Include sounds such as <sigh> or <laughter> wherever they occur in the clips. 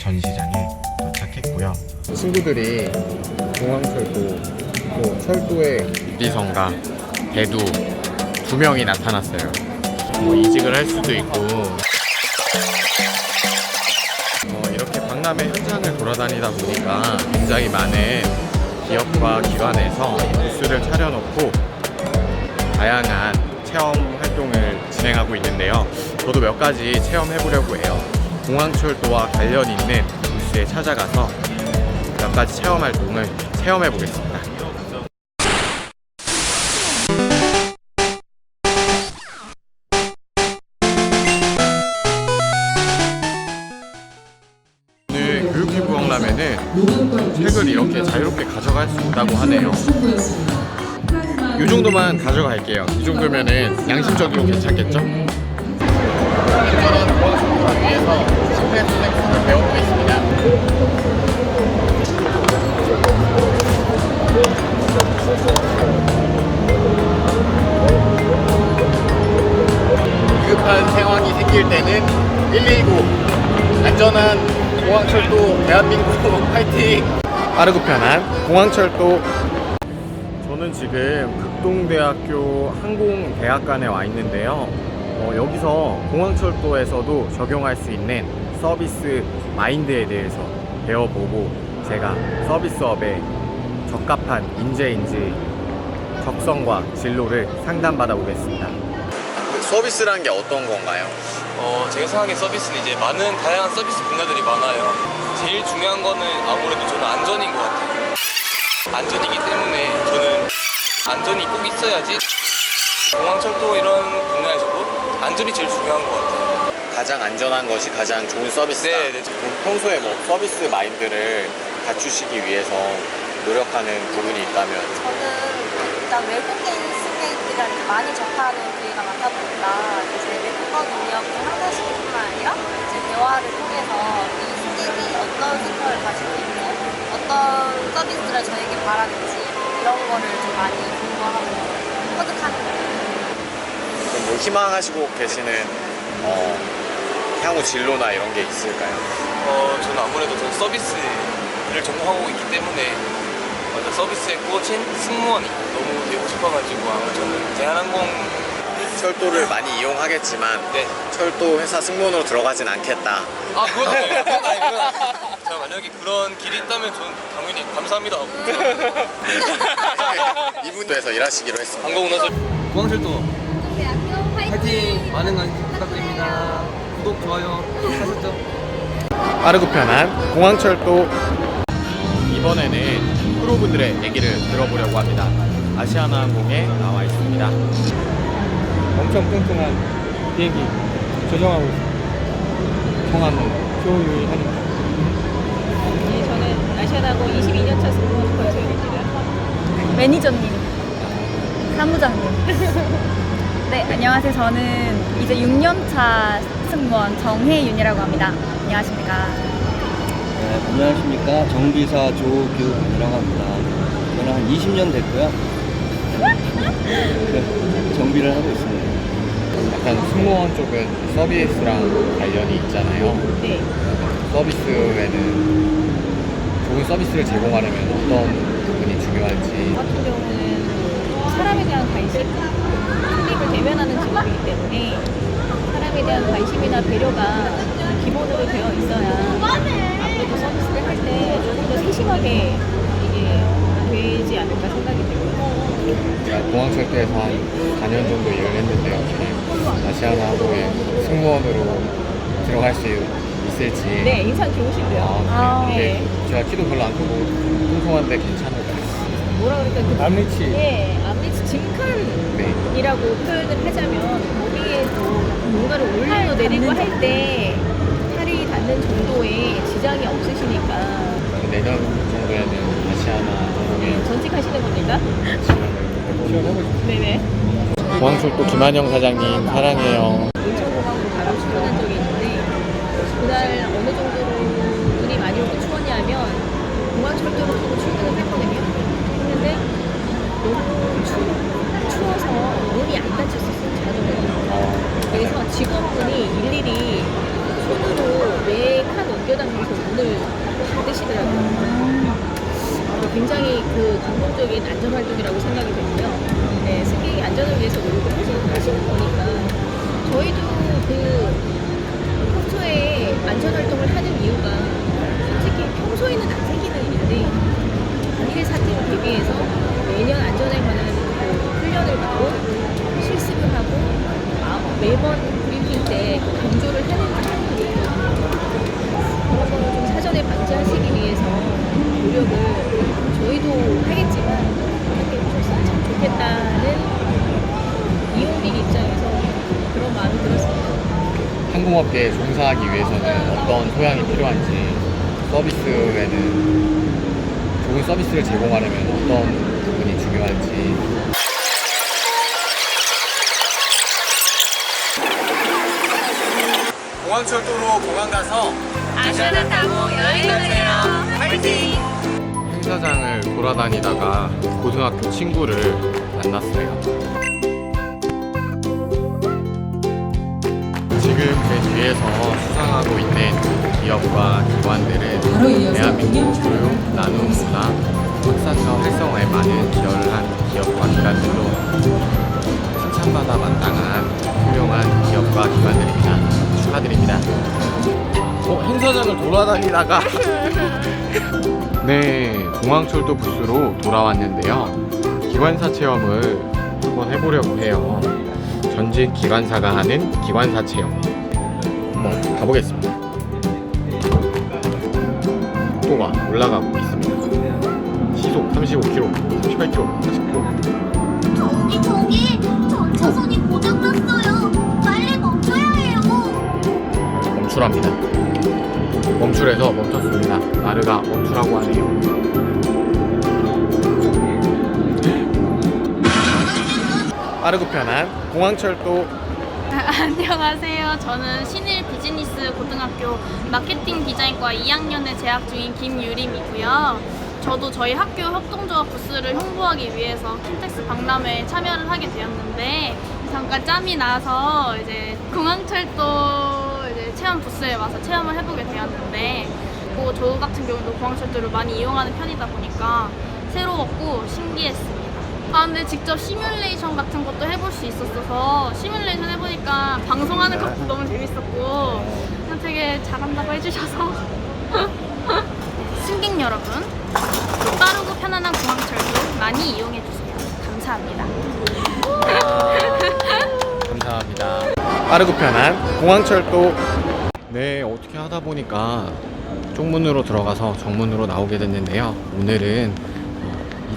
전시장에 도착했고요. 친구들이 공항철도 또 철도의 비성가 대두 두 명이 나타났어요. 뭐 이직을 할 수도 있고 어, 이렇게 박람회 현장을 돌아다니다 보니까 굉장히 많은 기업과 기관에서 부스를 차려놓고 다양한 체험 활동을 진행하고 있는데요. 저도 몇 가지 체험해 보려고 해요. 공항철도와 관련 있는 부스에 찾아가서 몇 가지 체험 활동을 체험해 보겠습니다. 오늘 교육기부 박람회는 책을 이렇게 자유롭게 가져갈 수 있다고 하네요. 이 정도만 가져갈게요. 이 정도면은 양심적으로 괜찮겠죠? 공항철도를 위해서 심폐소생술을 배우고 있습니다. 위급한 상황이 생길 때는 119 안전한 공항철도 대한민국 <laughs> 파이팅! 빠르고 편한 공항철도. 저는 지금 극동대학교 항공대학관에 와 있는데요 어, 여기서 공항철도에서도 적용할 수 있는 서비스 마인드에 대해서 배워보고 제가 서비스업에 적합한 인재인지 적성과 진로를 상담받아 보겠습니다 서비스란 게 어떤 건가요? 어, 제가 생각하기엔 서비스는 이제 많은 다양한 서비스 분야들이 많아요. 제일 중요한 거는 아무래도 저는 안전인 것 같아요. 안전이기 때문에 저는 안전이 꼭 있어야지 공항철도 이런 분야에서도 안전이 제일 중요한 것 같아요. 가장 안전한 것이 가장 좋은 서비스다. 네, 네. 그럼 평소에 뭐 서비스 마인드를 갖추시기 위해서 노력하는 부분이 있다면 저는 일단 외국인 스테이트랑 많이 접하는 기회가 많다 보니까 이제 외국어 능력을 향상시키뿐만 아니라 이제 대화를 통해서 이 스테이트이 어떤 생각을 가지고 있고 어떤 서비스를 저에게 바라는지 이런 거를 좀 많이 공부하고 터득하는 거예요. 그럼 뭐 희망하시고 계시는 어, 향후 진로나 이런 게 있을까요? 어, 저는 아무래도 저는 서비스를 전공하고 있기 때문에 맞아, 서비스에 꽂힌 승무원이 너무 되고 싶어가지고 아마 저는 대한항공 철도를 많이 이용하겠지만 네. 철도 회사 승무원으로 들어가진 않겠다. 아 그건 아니에요. 그건 아니고요. 자 만약에 그런 길이 있다면 저는 당연히 감사합니다. <laughs> 이분도에서 일하시기로 했습니다. 항공운항사 공항철도 파이팅 많은 관심 부탁드립니다. 구독 좋아요 하셨죠? 빠르고 편한 공항철도 이번에는 크루분들의 얘기를 들어보려고 합니다. 아시아나항공에 나와 있습니다. 엄청 뚱뚱한 비행기 조정하고 있습니다. 조유희 하님. 네, 저는 아시아나고 22년차 승무원 권소연입니다. 매니저님, 사무장님. <laughs> 네, 안녕하세요. 저는 이제 6년차 승무원 정혜윤이라고 합니다. 안녕하십니까. 네, 안녕하십니까. 정비사 조규환이라고 합니다. 저는 한 20년 됐고요. 네, 정비를 하고 있습니다. 약간 승무원 쪽은 서비스랑 관련이 있잖아요. 네. 서비스에는 좋은 서비스를 제공하려면 어떤 부분이 중요할지 저 같은 경우는 사람에 대한 관심, 손님을 대면하는 직업이기 때문에 사람에 대한 관심이나 배려가 기본으로 되어 있어야 앞으로도 서비스를 할 때 조금 더 세심하게 이게 되지 않을까 생각이 들고요. 제가 공항철도에서 한 4년 정도 일을 했는데요. 이렇게 아시아나항공에 승무원으로 들어갈 수 있을지 네, 인상 좋으시고요. 아, 네. 네. 근데 제가 키도 별로 안 크고 뚱뚱한데 괜찮을까요? 뭐라 그럴까? 그 남리치. 예, 앞니치 짐칸 네. 이라고 표현을 하자면 거기에도 뭔가를 올리고 내리고 할 때 팔이 닿는 정도의 지장이 없으시니까 내년 정도에는 아시아나항공에 전직하시는 겁니까? 지원을 해보고 네네. 공항철도 김한영 사장님 사랑해요. 인천공항으로 바로 출근한 적이 있는데 그날 어느 정도로 눈이 많이 오고 추웠냐면 공항철도를 타고 출근을 했거든요. 했는데 너무 추, 추워서 문이 안 닫혔었어요. 자동으로. 그래서 직원분이 일일이 손으로 네 칸 옮겨다니면서 문을 돈을 받으시더라고요. 어, 굉장히 그 근본적인 안전 활동이라고 생각이 되고요. 네, 승객 안전을 위해서 노력을 하시는, 하시는 거니까 저희도 그 평소에 안전 활동을 하는 이유가 솔직히 평소에는 안 생기는 일인데 단일 사태를 대비해서 매년 안전에 관한 그 훈련을 받고 실습을 하고 아, 매번 브리핑 때그 강조를 하는 부분들이 있거든요. 그런 거를 좀 사전에 방지하시기 위해서 노력을 저희도 하겠지만 함께 해주셨으면 참 좋겠다는 이용객 입장에서 그런 마음이 들었습니다. 항공업계에 종사하기 위해서는 어떤 소양이 필요한지 서비스에는 좋은 서비스를 제공하려면 어떤 부분이 중요한지 공항철도로 공항 가서 안전을 타고 여행 가세요. 파이팅! 행사장을 돌아다니다가 고등학교 친구를 만났어요. 지금 제 뒤에서 수상하고 있는 기업과 기관들은 대한민국 교육, 나눔 문화, 확산과 활성화에 많은 기여를 한 기업과 기관들로 칭찬받아 어, 행사장을 돌아다니다가 <laughs> 네, 공항철도 부스로 돌아왔는데요. 기관사 체험을 한번 해보려고 해요. 전직 기관사가 하는 기관사 체험. 한번 가보겠습니다. 속도가 올라가고 있습니다. 시속 35km, 38km, 40km. 저기 저기 전 차선이 고장났어요. 빨리 멈춰야 해요. 멈추랍니다. 멈출해서 멈췄습니다. 나르가 멈추라고 하네요. 빠르고 편한 공항철도 안녕하세요. 저는 신일 비즈니스 고등학교 마케팅 디자인과 2학년에 재학 중인 김유림이고요. 저도 저희 학교 협동조합 부스를 홍보하기 위해서 킨텍스 박람회에 참여를 하게 되었는데 잠깐 짬이 나서 이제 공항철도 체험 부스에 와서 체험을 해보게 되었는데 뭐 저 같은 경우도 공항철도를 많이 이용하는 편이다 보니까 새로웠고 신기했습니다. 아 근데 직접 시뮬레이션 같은 것도 해볼 수 있었어서 시뮬레이션 해보니까 방송하는 것도 너무 재밌었고 되게 잘한다고 해주셔서 <laughs> 승객 여러분 빠르고 편안한 공항철도 많이 이용해주세요 감사합니다 <laughs> 감사합니다. 빠르고 편한 공항철도. 네, 어떻게 하다 보니까 쪽문으로 들어가서 정문으로 나오게 됐는데요. 오늘은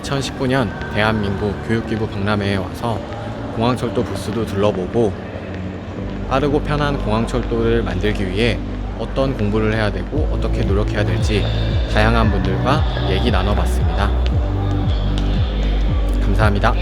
2019년 대한민국 교육기부 박람회에 와서 공항철도 부스도 둘러보고 빠르고 편한 공항철도를 만들기 위해 어떤 공부를 해야 되고 어떻게 노력해야 될지 다양한 분들과 얘기 나눠봤습니다. 감사합니다.